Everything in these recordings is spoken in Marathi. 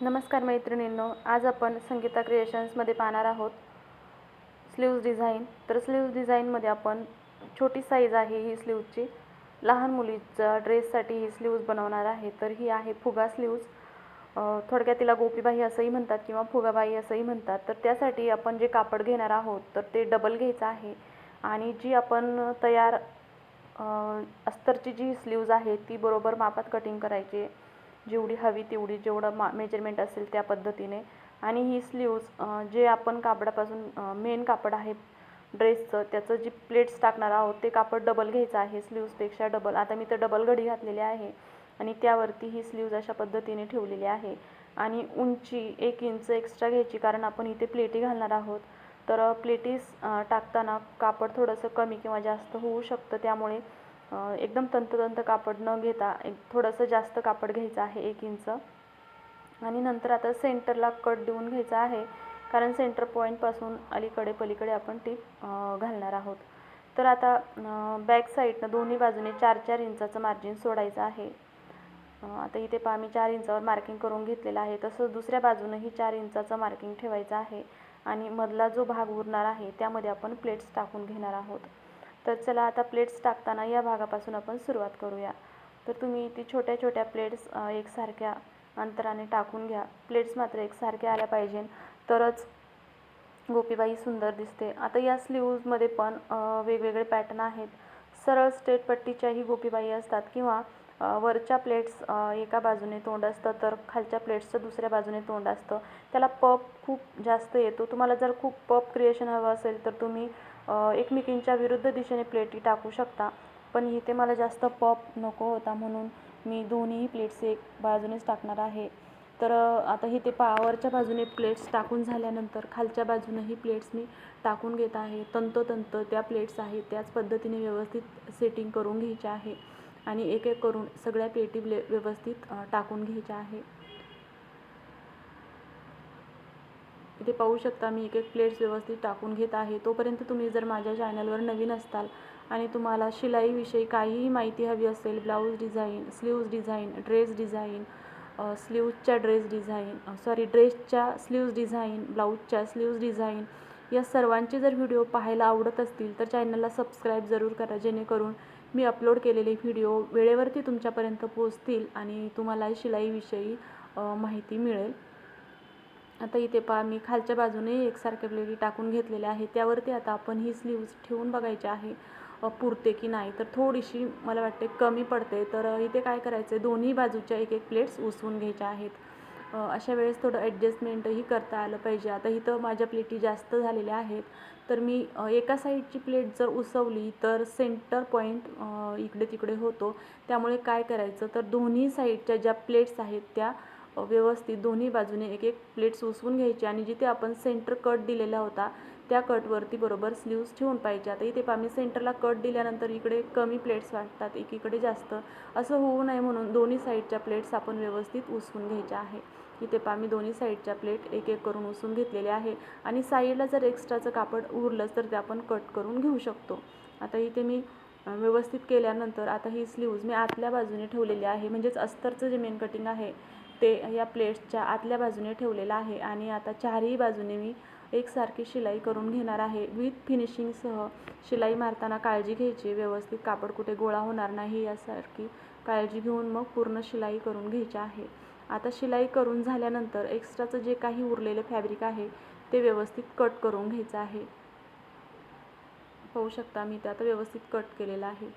नमस्कार मैत्रिणींनो आज आपण संगीता क्रिएशन्समध्ये पाहणार आहोत. स्लीव्ज डिझाईन तर स्लीव्ज डिझाईनमध्ये आपण छोटी साईज आहे ही स्लीव्जची लहान मुलीचा ड्रेससाठी ही स्लीव्ज बनवणार आहे. तर ही आहे फुगा स्लीव्ज थोडक्यात तिला गोपीबाई असंही म्हणतात किंवा फुगाबाई असंही म्हणतात. तर त्यासाठी आपण जे कापड घेणार आहोत तर ते डबल घ्यायचं आहे. आणि जी आपण तयार अस्तरची जी स्लीव्ज आहे ती बरोबर मापात कटिंग करायची जेवढी हवी तेवढी जेवढं मा मेजरमेंट असेल त्या पद्धतीने. आणि ही स्लीव्ज जे आपण कापडापासून मेन कापड आहे ड्रेसचं त्याचं जी प्लेट्स टाकणार आहोत ते कापड डबल घ्यायचं आहे स्लीव्जपेक्षा डबल आता मी तर डबल घडी घातलेली आहे आणि त्यावरती ही स्लीव्ज अशा पद्धतीने ठेवलेली आहे. आणि उंची एक इंच एक्स्ट्रा घ्यायची कारण आपण इथे प्लेटी घालणार आहोत. तर प्लेटीस टाकताना कापड थोडंसं कमी किंवा जास्त होऊ शकतं त्यामुळे एकदम तंतोतंत कापड न घेता एक थोडंसं जास्त कापड घ्यायचं आहे एक इंच. आणि नंतर आता सेंटरला कट देऊन घ्यायचा आहे कारण सेंटर पॉईंटपासून अलीकडे पलीकडे आपण टीप घालणार आहोत. तर आता बॅक साईडनं दोन्ही बाजूने चार चार इंचाचं मार्जिन सोडायचं आहे. आता इथे पहा मी चार इंचावर मार्किंग करून घेतलेलं आहे. तसंच दुसऱ्या बाजूनंही चार इंचाचं मार्किंग ठेवायचं आहे. आणि मधला जो भाग उरणार आहे त्यामध्ये आपण प्लेट्स टाकून घेणार आहोत. तर चला आता प्लेट्स टाकताना या भागापासून आपण सुरुवात करूया. तर तुम्ही ती छोट्या छोट्या प्लेट्स एकसारख्या अंतराने टाकून घ्या. प्लेट्स मात्र एकसारख्या आल्या पाहिजे. तरच गोपीबाई सुंदर दिसते. आता या स्लीव्जमध्ये पण वेगवेगळे पॅटर्न आहेत. सरळ स्ट्रेट पट्टीच्याही गोपीबाई असतात किंवा वरच्या प्लेट्स एका बाजूने तोंड असतं तर खालच्या प्लेट्सचं दुसऱ्या बाजूने तोंड असतं. त्याला पप खूप जास्त येतो. तुम्हाला जर खूप पप क्रिएशन हवं असेल तर तुम्ही एकमेकींच्या विरुद्ध दिशेने प्लेटी टाकू शकता. पण इथे मला जास्त पॉप नको होता म्हणून मी दोन्ही प्लेट्स एक बाजूनेच टाकणार आहे. तर आता इथे पावरच्या बाजूने प्लेट्स टाकून झाल्यानंतर खालच्या बाजूनही प्लेट्स मी टाकून घेत आहे. तंतोतंत त्या प्लेट्स आहेत त्याच पद्धतीने व्यवस्थित सेटिंग करून घ्यायच्या आहे आणि एक एक करून सगळ्या प्लेटी ब्ले व्यवस्थित टाकून घ्यायच्या आहे. इथे पाहू शकता मी एक एक प्लेट्स व्यवस्थित टाकून घेत आहे. तोपर्यंत तुम्ही जर माझ्या चॅनलवर नवीन असताल आणि तुम्हाला शिलाईविषयी काहीही माहिती हवी असेल blouse design sleeves design dress design स्लीव्जच्या dress design sorry ड्रेसच्या स्लीव्ज डिझाईन ब्लाऊजच्या स्लीव्ज डिझाईन या सर्वांचे जर व्हिडिओ पाहायला आवडत असतील तर चॅनलला सबस्क्राईब जरूर करा जेणेकरून मी अपलोड केलेले व्हिडिओ वेळेवरती तुमच्यापर्यंत पोचतील आणि तुम्हाला शिलाईविषयी माहिती मिळेल. आता इथे पहा मी खालच्या बाजूने एकसारख्या प्लेटी टाकून घेतलेल्या आहे. त्यावरती आता आपण ही स्लीव्ज ठेवून बघायची आहे पुरते की नाही. तर थोडीशी मला वाटते कमी पडते. तर इथे काय करायचं आहे दोन्ही बाजूच्या एक एक प्लेट्स उसवून घ्यायच्या आहेत. अशा वेळेस थोडं ॲडजस्टमेंटही करता आलं पाहिजे. आता इथं माझ्या प्लेटी जास्त झालेल्या आहेत. तर मी एका साईडची प्लेट जर उसवली तर सेंटर पॉईंट इकडे तिकडे होतो. त्यामुळे काय करायचं तर दोन्ही साईडच्या ज्या प्लेट्स आहेत त्या व्यवस्थित दोन्ही बाजूने एक एक प्लेट्स उसवून घ्यायची आणि जिथे आपण सेंटर कट दिलेला होता त्या कटवरती बरोबर स्लीव्ज ठेवून पाहिजे आता इथे पहा मी सेंटरला कट दिल्यानंतर इकडे कमी प्लेट्स वाटतात एकीकडे जास्त. असं होऊ नये म्हणून दोन्ही साईडच्या प्लेट्स आपण व्यवस्थित उसवून घ्यायच्या आहे. इथे पहा मी दोन्ही साईडच्या प्लेट एक एक करून उसून घेतलेले आहे. आणि साईडला जर एक्स्ट्राचं कापड उरलंच तर ते आपण कट करून घेऊ शकतो. आता इथे मी व्यवस्थित केल्यानंतर आता ही स्लीव्ज मी आतल्या बाजूने ठेवलेली आहे. म्हणजेच अस्तरचं जे मेन कटिंग आहे ते या प्लेट्सच्या आतल्या बाजूने ठेवलेलं आहे आणि आता चारही बाजूने मी एकसारखी शिलाई करून घेणार आहे. विथ फिनिशिंगसह शिलाई मारताना काळजी घ्यायची. व्यवस्थित कापड कुठे गोळा होणार नाही यासारखी काळजी घेऊन मग पूर्ण शिलाई करून घ्यायची आहे. आता शिलाई करून झाल्यानंतर एक्स्ट्राचं जे काही उरलेलं फॅब्रिक आहे ते व्यवस्थित कट करून घ्यायचं आहे. पाहू शकता मी ते आता व्यवस्थित कट केलेलं आहे.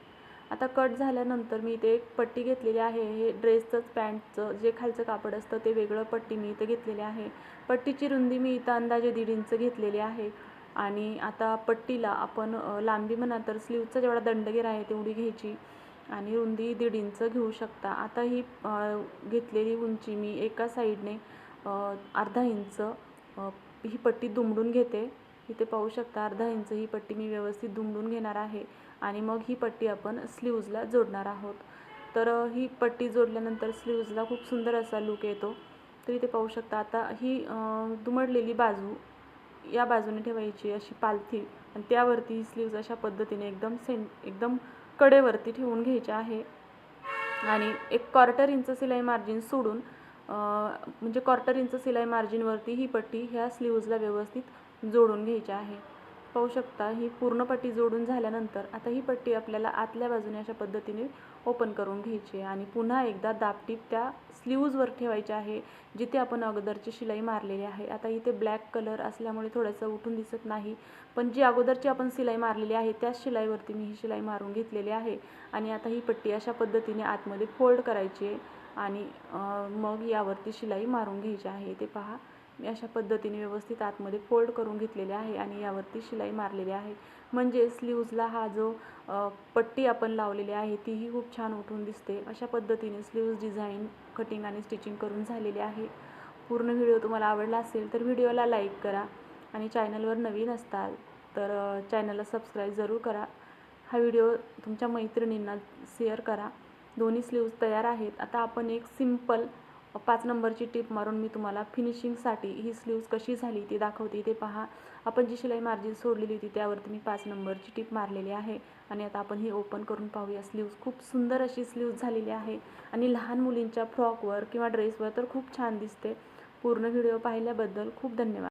आता कट झाल्यानंतर मी इथे एक पट्टी घेतलेली आहे. हे ड्रेसचंच पॅन्टचं जे खालचं कापड असतं ते वेगळं पट्टी मी इथं घेतलेली आहे. पट्टीची रुंदी मी इथं अंदाजे दीड इंच घेतलेली आहे. आणि आता पट्टीला आपण लांबी म्हणा तर स्लीवचा जेवढा दंडगेर आहे तेवढी घ्यायची. आणि रुंदी दीड इंच घेऊ शकता. आता ही घेतलेली उंची मी एका साईडने अर्धा इंच ही पट्टी दुमडून घेते. इथे पाहू शकता अर्धा इंच ही पट्टी मी व्यवस्थित दुमडून घेणार आहे आणि मग ही पट्टी आपण स्लीव्जला जोडणार आहोत. तर ही पट्टी जोडल्यानंतर स्लीव्जला खूप सुंदर असा लुक येतो. तर इथे पाहू शकता आता ही दुमडलेली बाजू या बाजूने ठेवायची अशी पालथी आणि त्यावरती ही स्लीव्ज अशा पद्धतीने एकदम सें एकदम कडेवरती ठेवून घ्यायची आहे. आणि एक क्वार्टर इंच सिलाई मार्जिन सोडून म्हणजे क्वार्टर इंच सिलाई मार्जिनवरती ही पट्टी ह्या स्लीव्जला व्यवस्थित जोडून घ्यायची आहे. पाहू शकता ही पूर्ण पट्टी जोडून झाल्यानंतर आता ही पट्टी आपल्याला आतल्या बाजूने अशा पद्धतीने ओपन करून घ्यायची आहे आणि पुन्हा एकदा दापटीप त्या स्लीव्जवर ठेवायची आहे जिथे आपण अगोदरची शिलाई मारलेली आहे. आता इथे ब्लॅक कलर असल्यामुळे थोडंसं उठून दिसत नाही पण जी अगोदरची आपण शिलाई मारलेली आहे त्याच शिलाईवरती मी ही शिलाई मारून घेतलेली आहे. आणि आता ही पट्टी अशा पद्धतीने आतमध्ये फोल्ड करायची आहे. आणि मग यावरती शिलाई मारून घ्यायची आहे ते पहा. मी अशा पद्धतीने व्यवस्थित आतमध्ये फोल्ड करून घेतलेले आहे आणि यावरती शिलाई मारलेली आहे. म्हणजे स्लीव्जला हा जो पट्टी आपण लावलेली आहे तीही खूप छान उठून दिसते. अशा पद्धतीने स्लीव्ज डिझाईन कटिंग आणि स्टिचिंग करून झालेली आहे. पूर्ण व्हिडिओ तुम्हाला आवडला असेल तर व्हिडिओला लाईक करा आणि चॅनलवर नवीन असताल तर चॅनलला सबस्क्राईब जरूर करा. हा व्हिडिओ तुमच्या मैत्रिणींना शेअर करा. दोन्ही स्लीव्ज तयार आहेत. आता आपण एक सिंपल पाच नंबरची टीप मारून मी तुम्हाला फिनिशिंगसाठी ही स्लीव्ज कशी झाली ती दाखवते. ते पहा. आपण जी शिलाई मार्जिन सोडलेली होती त्यावरती मी पाच नंबरची टीप मारलेली आहे. आणि आता आपण ही ओपन करून पाहूया. स्लीव्ज खूप सुंदर अशी स्लीव्ज झालेली आहे. आणि लहान मुलींच्या फ्रॉकवर किंवा ड्रेसवर तर खूप छान दिसते. पूर्ण व्हिडिओ पाहिल्याबद्दल खूप धन्यवाद.